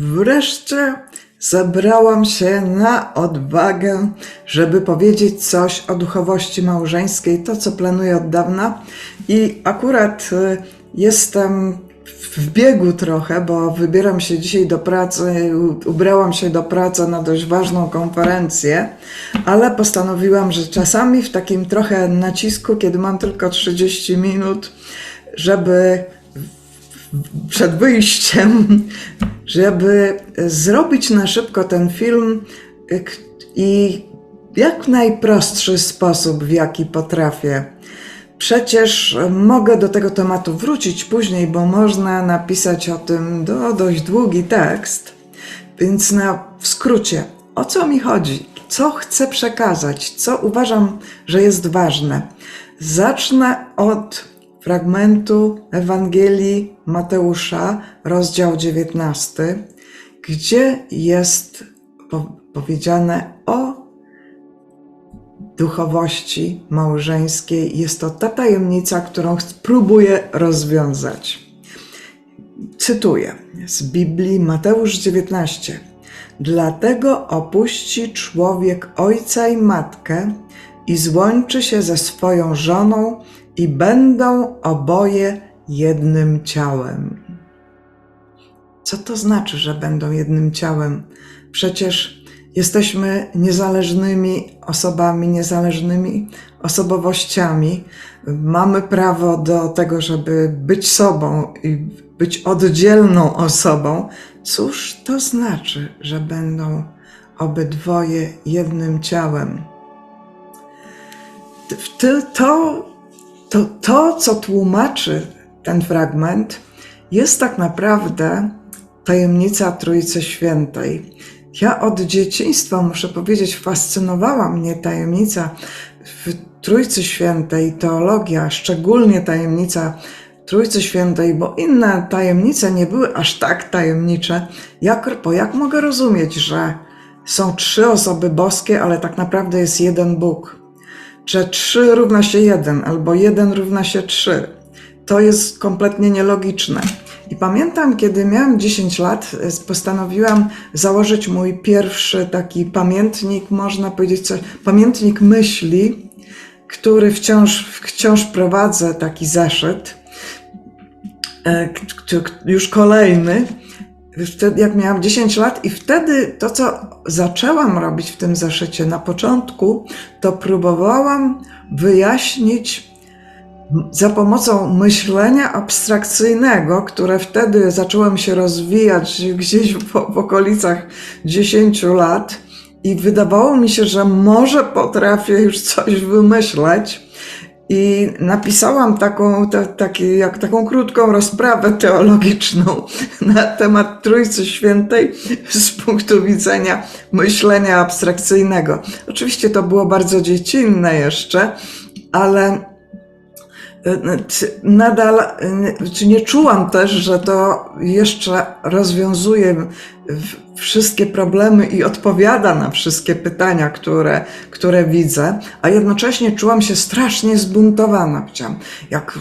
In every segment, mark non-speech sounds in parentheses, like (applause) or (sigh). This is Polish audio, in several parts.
Wreszcie zebrałam się na odwagę, żeby powiedzieć coś o duchowości małżeńskiej, to co planuję od dawna. I akurat y, jestem w biegu trochę, bo wybieram się dzisiaj do pracy, ubrałam się do pracy na dość ważną konferencję, ale postanowiłam, że czasami w takim trochę nacisku, kiedy mam tylko 30 minut, żeby przed wyjściem, żeby zrobić na szybko ten film y, i jak najprostszy sposób, w jaki potrafię. Przecież mogę do tego tematu wrócić później, bo można napisać o tym do, dość długi tekst. Więc na, w skrócie, o co mi chodzi? Co chcę przekazać? Co uważam, że jest ważne? Zacznę od fragmentu Ewangelii Mateusza, rozdział 19, gdzie jest po- powiedziane o duchowości małżeńskiej. Jest to ta tajemnica, którą próbuję rozwiązać. Cytuję z Biblii Mateusz 19. Dlatego opuści człowiek ojca i matkę i złączy się ze swoją żoną i będą oboje jednym ciałem. Co to znaczy, że będą jednym ciałem? Przecież jesteśmy niezależnymi osobami, niezależnymi osobowościami. Mamy prawo do tego, żeby być sobą i być oddzielną osobą. Cóż to znaczy, że będą obydwoje jednym ciałem? To, to, to, co tłumaczy ten fragment, jest tak naprawdę tajemnica Trójcy Świętej. Ja od dzieciństwa, muszę powiedzieć, fascynowała mnie tajemnica w Trójcy Świętej, teologia, szczególnie tajemnica Trójcy Świętej, bo inne tajemnice nie były aż tak tajemnicze. Jak, bo jak mogę rozumieć, że są trzy osoby boskie, ale tak naprawdę jest jeden Bóg? Że trzy równa się jeden, albo jeden równa się trzy. To jest kompletnie nielogiczne. I pamiętam, kiedy miałem 10 lat, y, postanowiłam założyć mój pierwszy taki pamiętnik, można powiedzieć, coś, pamiętnik myśli, który wciąż, wciąż prowadzę, taki zeszyt, e, już kolejny, wtedy jak miałam 10 lat i wtedy to, co zaczęłam robić w tym zeszycie na początku, to próbowałam wyjaśnić za pomocą myślenia abstrakcyjnego, które wtedy zacząłem się rozwijać gdzieś w, w okolicach 10 lat i wydawało mi się, że może potrafię już coś wymyśleć. I napisałam taką, ta, taki, jak, taką krótką rozprawę teologiczną (laughs) na temat Trójcy Świętej z punktu widzenia myślenia abstrakcyjnego. Oczywiście to było bardzo dziecinne jeszcze, ale czy nadal y, czy nie czułam też, że to jeszcze rozwiązuje wszystkie problemy i odpowiada na wszystkie pytania, które, które widzę, a jednocześnie czułam się strasznie zbuntowana. Chciałam, jak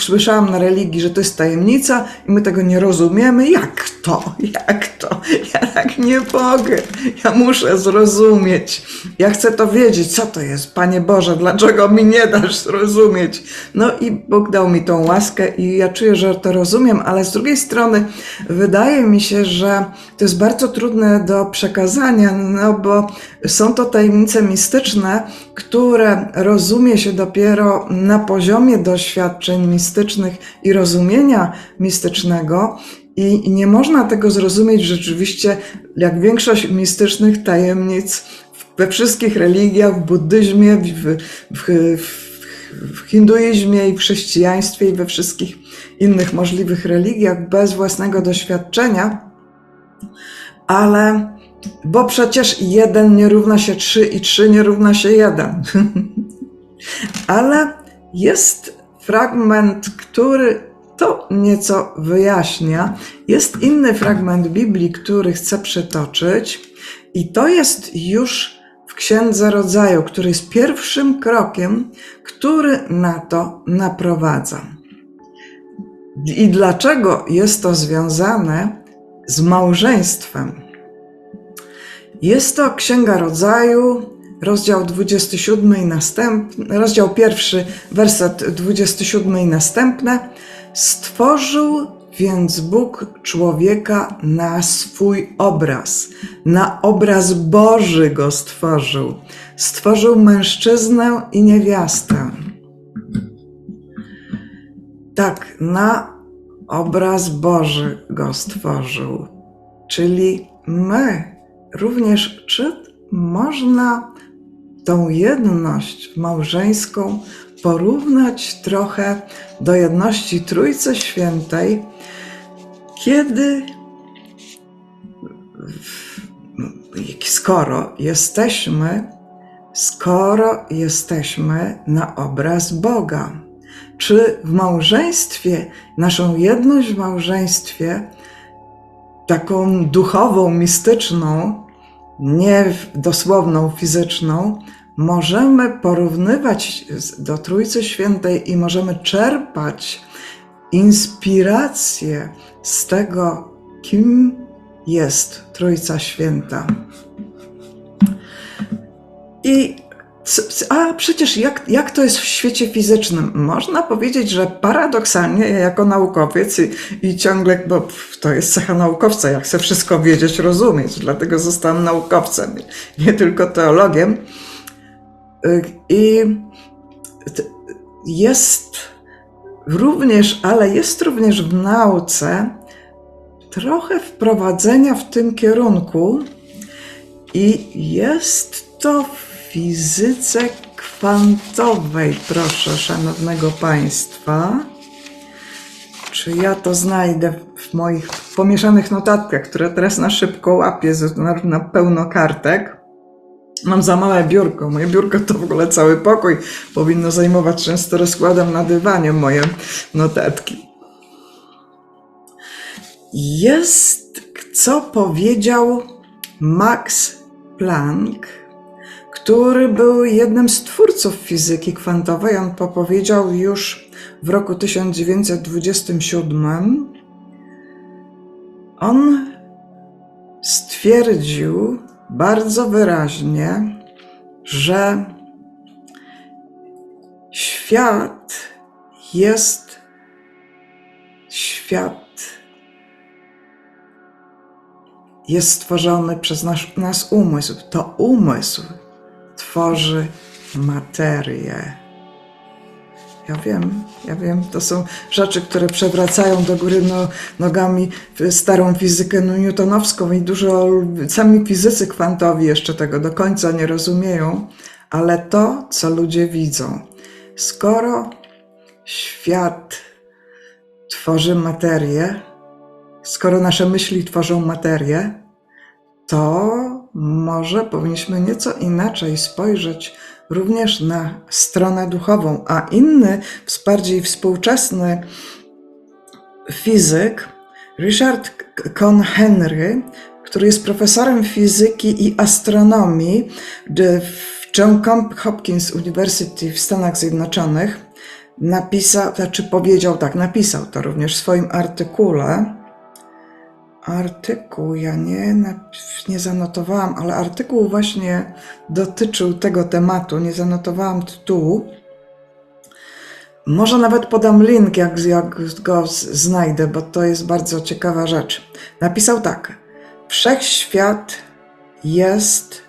słyszałam na religii, że to jest tajemnica i my tego nie rozumiemy, jak to? (laughs) Jak to? Ja tak nie mogę. Ja muszę zrozumieć. Ja chcę to wiedzieć, co to jest, Panie Boże, dlaczego mi nie dasz zrozumieć? No i Bóg dał mi tą łaskę i ja czuję, że to rozumiem, ale z drugiej strony wydaje mi się, że to jest bardzo trudne do przekazania, no bo są to tajemnice mistyczne, które rozumie się dopiero na poziomie doświadczeń mistycznych i rozumienia mistycznego. I nie można tego zrozumieć rzeczywiście, jak większość mistycznych tajemnic we wszystkich religiach, w buddyzmie, w, w, w, hinduizmie i w chrześcijaństwie i we wszystkich innych możliwych religiach bez własnego doświadczenia, ale bo przecież jeden nie równa się trzy i trzy nie równa się jeden. (laughs) ale jest fragment, który to nieco wyjaśnia. Jest inny fragment Biblii, który chcę przytoczyć, i to jest już w Księdze Rodzaju, który jest pierwszym krokiem, który na to naprowadza. I dlaczego jest to związane z małżeństwem. Jest to Księga Rodzaju, rozdział 27 i następny, rozdział pierwszy, werset 27 i następne. Stworzył więc Bóg człowieka na swój obraz, na obraz Boży go stworzył. Stworzył mężczyznę i niewiastę. Tak, na obraz Boży go stworzył. Czyli my również, czy można tą jedność małżeńską porównać trochę do jedności Trójcy Świętej, kiedy skoro jesteśmy, skoro jesteśmy na obraz Boga. Czy w małżeństwie, naszą jedność w małżeństwie, taką duchową, mistyczną, nie dosłowną, fizyczną, możemy porównywać do Trójcy Świętej i możemy czerpać inspirację z tego, kim jest Trójca Święta. I a przecież jak, jak to jest w świecie fizycznym? Można powiedzieć, że paradoksalnie ja jako naukowiec i, i ciągle, bo to jest cecha naukowca, jak chcę wszystko wiedzieć, rozumieć, dlatego zostałem naukowcem, nie tylko teologiem. I jest również, ale jest również w nauce trochę wprowadzenia w tym kierunku i jest to w fizyce kwantowej, proszę szanownego Państwa. Czy ja to znajdę w moich pomieszanych notatkach, które teraz na szybko łapię na, na pełno kartek? Mam za małe biurko. Moje biurko to w ogóle cały pokój. Powinno zajmować często rozkładem na dywanie moje notatki. Jest, co powiedział Max Planck, który był jednym z twórców fizyki kwantowej. On to powiedział już w roku 1927. On stwierdził bardzo wyraźnie, że świat jest świat jest stworzony przez nasz, nasz umysł. To umysł tworzy materię. Ja wiem, ja wiem, to są rzeczy, które przewracają do góry no, nogami starą fizykę no, newtonowską i dużo, sami fizycy kwantowi jeszcze tego do końca nie rozumieją, ale to, co ludzie widzą, skoro świat tworzy materię, skoro nasze myśli tworzą materię, to może powinniśmy nieco inaczej spojrzeć również na stronę duchową, a inny, bardziej współczesny fizyk, Richard Con Henry, który jest profesorem fizyki i astronomii w John Hopkins University w Stanach Zjednoczonych, napisał, znaczy powiedział tak, napisał to również w swoim artykule, artykuł, ja nie, nie zanotowałam, ale artykuł właśnie dotyczył tego tematu, nie zanotowałam tytułu. Może nawet podam link, jak, jak go znajdę, bo to jest bardzo ciekawa rzecz. Napisał tak: Wszechświat jest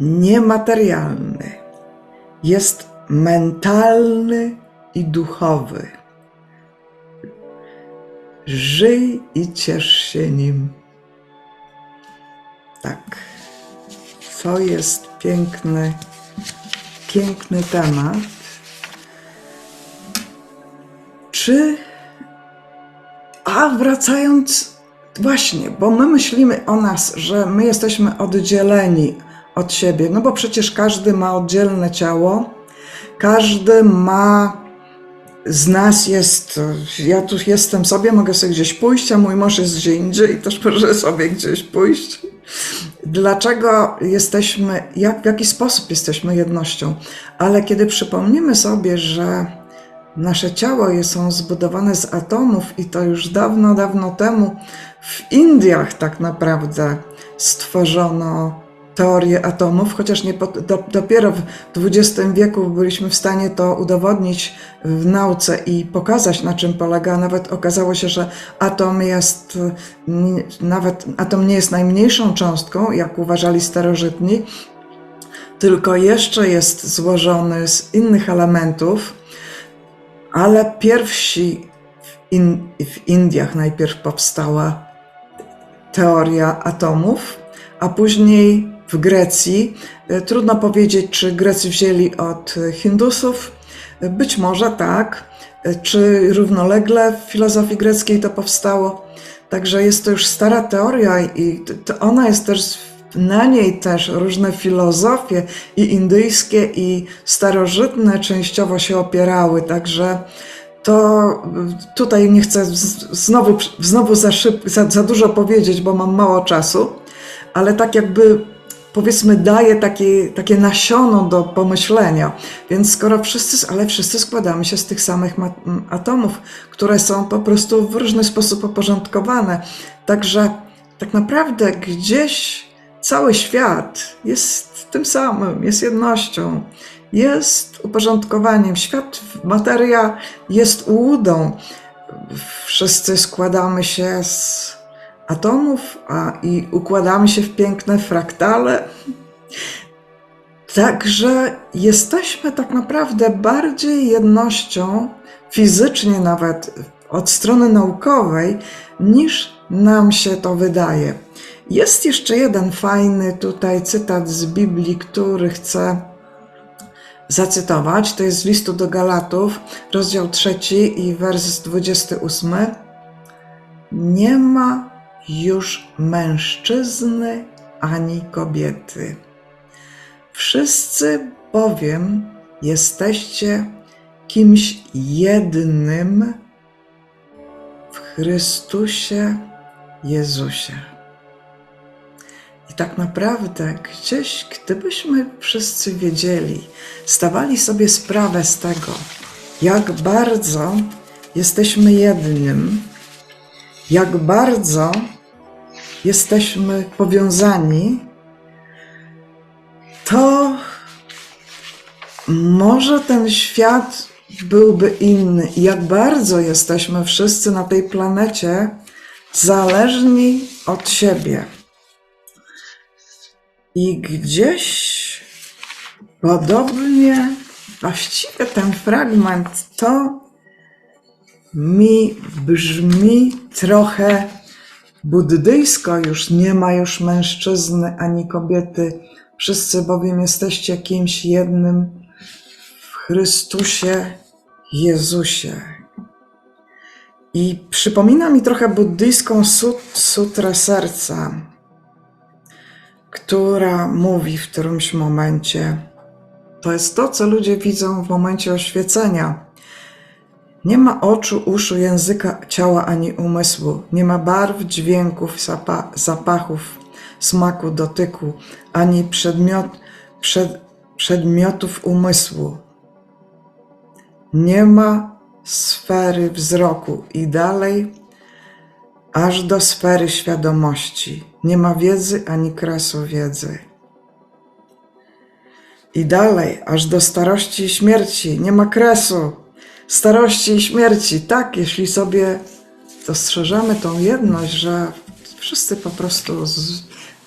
niematerialny, jest mentalny i duchowy. Żyj i ciesz się nim. Tak. To jest piękny, piękny temat. Czy. A wracając, właśnie, bo my myślimy o nas, że my jesteśmy oddzieleni od siebie, no bo przecież każdy ma oddzielne ciało, każdy ma z nas jest, ja tu jestem sobie, mogę sobie gdzieś pójść, a mój mąż jest gdzie indziej i też może sobie gdzieś pójść. Dlaczego jesteśmy, jak, w jaki sposób jesteśmy jednością? Ale kiedy przypomnimy sobie, że nasze ciało jest zbudowane z atomów i to już dawno, dawno temu w Indiach tak naprawdę stworzono teorię atomów, chociaż nie do, dopiero w XX wieku byliśmy w stanie to udowodnić w nauce i pokazać, na czym polega. Nawet okazało się, że atom jest, nawet atom nie jest najmniejszą cząstką, jak uważali starożytni, tylko jeszcze jest złożony z innych elementów, ale pierwsi w, in, w Indiach najpierw powstała teoria atomów, a później w Grecji. E, Trudno powiedzieć, czy Grecy wzięli od Hindusów. E, Być może tak. E, Czy równolegle w filozofii greckiej to powstało. Także jest to już stara teoria i ona jest też, na niej też różne filozofie i indyjskie i starożytne częściowo się opierały. Także to tutaj nie chcę znowu, znowu za, szyb, za, za dużo powiedzieć, bo mam mało czasu, ale tak jakby powiedzmy daje takie, takie nasiono do pomyślenia. Więc skoro wszyscy, ale wszyscy składamy się z tych samych atomów, które są po prostu w różny sposób uporządkowane. Także tak naprawdę gdzieś cały świat jest tym samym, jest jednością, jest uporządkowaniem. Świat, materia jest ułudą. Wszyscy składamy się z atomów a, i układamy się w piękne fraktale. Także jesteśmy tak naprawdę bardziej jednością, fizycznie nawet od strony naukowej, niż nam się to wydaje. Jest jeszcze jeden fajny tutaj cytat z Biblii, który chcę zacytować. To jest z listu do Galatów, rozdział 3 i wers 28. Nie ma już mężczyzny ani kobiety. Wszyscy bowiem jesteście kimś jednym w Chrystusie Jezusie. I tak naprawdę gdzieś, gdybyśmy wszyscy wiedzieli, stawali sobie sprawę z tego, jak bardzo jesteśmy jednym, jak bardzo jesteśmy powiązani, to może ten świat byłby inny. Jak bardzo jesteśmy wszyscy na tej planecie zależni od siebie. I gdzieś podobnie, właściwie ten fragment to mi brzmi trochę buddyjsko, już nie ma już mężczyzny ani kobiety, wszyscy bowiem jesteście kimś jednym w Chrystusie Jezusie. I przypomina mi trochę buddyjską sut, sutrę serca, która mówi w którymś momencie, to jest to, co ludzie widzą w momencie oświecenia. Nie ma oczu, uszu, języka, ciała ani umysłu. Nie ma barw, dźwięków, zapa- zapachów, smaku, dotyku, ani przedmiot, przed, przedmiotów umysłu. Nie ma sfery wzroku i dalej, aż do sfery świadomości. Nie ma wiedzy ani kresu wiedzy. I dalej, aż do starości i śmierci. Nie ma kresu starości i śmierci. Tak, jeśli sobie dostrzeżemy tą jedność, że wszyscy po prostu z,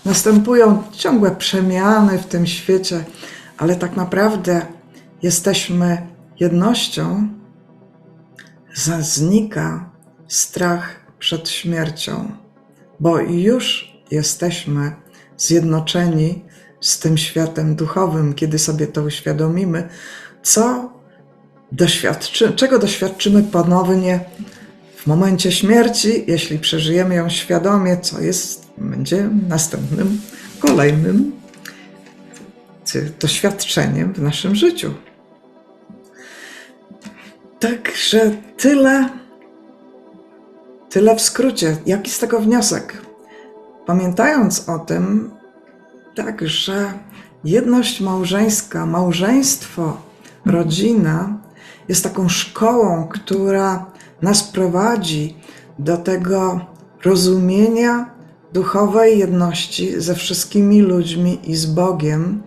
następują ciągłe przemiany w tym świecie, ale tak naprawdę jesteśmy jednością, znika strach przed śmiercią, bo już jesteśmy zjednoczeni z tym światem duchowym, kiedy sobie to uświadomimy, co doświadczy, czego doświadczymy ponownie w momencie śmierci, jeśli przeżyjemy ją świadomie, co jest, będzie następnym, kolejnym doświadczeniem w naszym życiu. Także tyle, tyle w skrócie. Jaki z tego wniosek? Pamiętając o tym, tak, że jedność małżeńska, małżeństwo, rodzina jest taką szkołą, która nas prowadzi do tego rozumienia duchowej jedności ze wszystkimi ludźmi i z Bogiem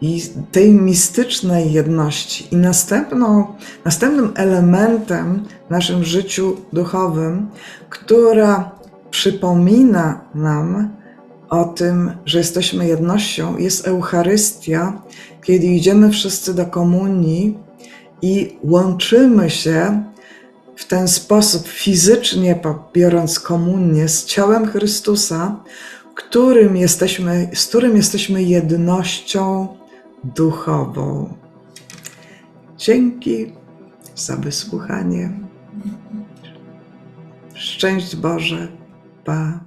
i tej mistycznej jedności. I następną, następnym elementem w naszym życiu duchowym, która przypomina nam o tym, że jesteśmy jednością, jest Eucharystia, kiedy idziemy wszyscy do komunii i łączymy się w ten sposób fizycznie biorąc komunię z ciałem Chrystusa, którym jesteśmy, z którym jesteśmy jednością duchową. Dzięki za wysłuchanie. Szczęść Boże. Pa.